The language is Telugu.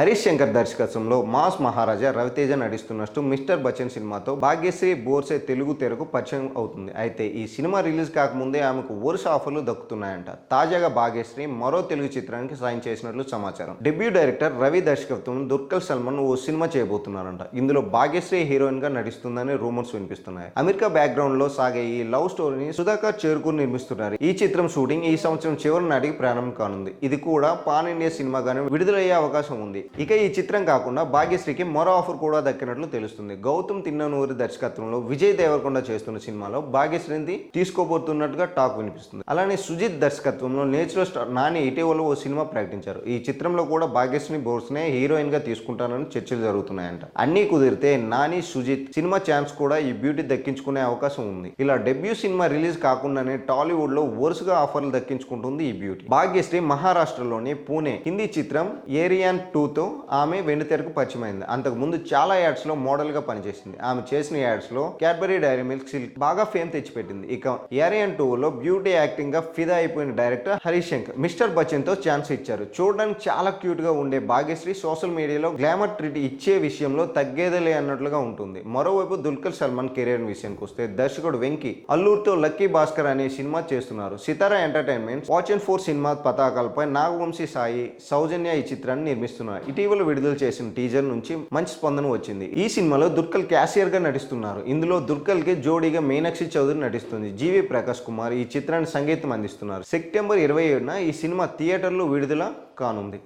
Harish Shankar దర్శకత్వంలో మాస్ మహారాజా రవితేజ నటిస్తున్నట్టు మిస్టర్ బచ్చన్ సినిమాతో భాగ్యశ్రీ బోర్సే తెలుగు తెరకు పరిచయం అవుతుంది. అయితే ఈ సినిమా రిలీజ్ కాకముందే ఆమెకు వరుస ఆఫర్లు దక్కుతున్నాయంట. తాజాగా భాగ్యశ్రీ మరో తెలుగు చిత్రానికి సైన్ చేసినట్లు సమాచారం. డెబ్యూ డైరెక్టర్ రవి దర్శకత్వం దుర్కల్ సల్మాన్ ఓ సినిమా చేయబోతున్నారంట. ఇందులో భాగ్యశ్రీ హీరోయిన్గా నటిస్తుందని రూమర్స్ వినిపిస్తున్నాయి. అమెరికా బ్యాక్గ్రౌండ్లో సాగే ఈ లవ్ స్టోరీని సుధాకర్ చేరుకుని నిర్మిస్తున్నారు. ఈ చిత్రం షూటింగ్ ఈ సంవత్సరం చివరి నాటికి ప్రారంభం కానుంది. ఇది కూడా పాన్ ఇండియా సినిమాగానే విడుదలయ్యే అవకాశం ఉంది. ఇక ఈ చిత్రం కాకుండా భాగ్యశ్రీకి మరో ఆఫర్ కూడా దక్కినట్లు తెలుస్తుంది. గౌతమ్ తిన్ననూరి దర్శకత్వంలో విజయ్ దేవరకొండ చేస్తున్న సినిమాలో భాగ్యశ్రీని తీసుకోబోతున్నట్టుగా టాక్ వినిపిస్తుంది. అలానే సుజిత్ దర్శకత్వంలో నేచురల్ స్టార్ నాని ఇటీవల ఓ సినిమా ప్రకటించారు. ఈ చిత్రంలో కూడా భాగ్యశ్రీ బోర్స్నే హీరోయిన్గా తీసుకుంటానని చర్చలు జరుగుతున్నాయంట. అన్నీ కుదిరితే నాని సుజిత్ సినిమా ఛాన్స్ కూడా ఈ బ్యూటీ దక్కించుకునే అవకాశం ఉంది. ఇలా డెబ్యూ సినిమా రిలీజ్ కాకుండానే టాలీవుడ్లో వరుసగా ఆఫర్లు దక్కించుకుంటుంది ఈ బ్యూటీ. భాగ్యశ్రీ మహారాష్ట్రలోని పూణే. హిందీ చిత్రం ఏరియాన్ టూత్ తో ఆమె వెండితెరకు పరిచయం అంతకుముందు అంతకు ముందు చాలా యాడ్స్లో మోడల్గా పనిచేసింది. ఆమె చేసిన యాడ్స్లో క్యాడ్బరీ డైరీ మిల్క్ సిల్క్ బాగా ఫేమ్ తెచ్చిపెట్టింది. ఇక ఏరియన్ టూ లో బ్యూటీ యాక్టింగ్గా ఫిదా అయిపోయిన డైరెక్టర్ హరీష్ శంకర్ మిస్టర్ బచ్చన్తో ఛాన్స్ ఇచ్చారు. చూడడానికి చాలా క్యూట్గా ఉండే భాగ్యశ్రీ సోషల్ మీడియాలో గ్లామర్ ట్రీట్ ఇచ్చే విషయంలో తగ్గేదేలే అన్నట్లుగా ఉంటుంది. మరోవైపు దుల్కర్ సల్మాన్ కెరీర్ విషయానికి వస్తే దర్శకుడు వెంకీ అల్లూరుతో లక్కీ భాస్కర్ అనే సినిమా చేస్తున్నారు. Sithara entertainment watch and four cinema పతాకాలపై నాగవంశీ సాయి సౌజన్య ఈ చిత్రాన్ని నిర్మిస్తున్నారు. ఇటీవల విడుదల చేసిన టీజర్ నుంచి మంచి స్పందన వచ్చింది. ఈ సినిమాలో దుర్కల్ క్యాషియర్గా నటిస్తున్నారు. ఇందులో దుర్కల్కి జోడీగా మీనాక్షి చౌదరి నటిస్తుంది. జీవి ప్రకాష్ కుమార్ ఈ చిత్రాన్ని సంగీతం అందిస్తున్నారు. సెప్టెంబర్ ఇరవై ఏడున ఈ సినిమా థియేటర్లో విడుదల కానుంది.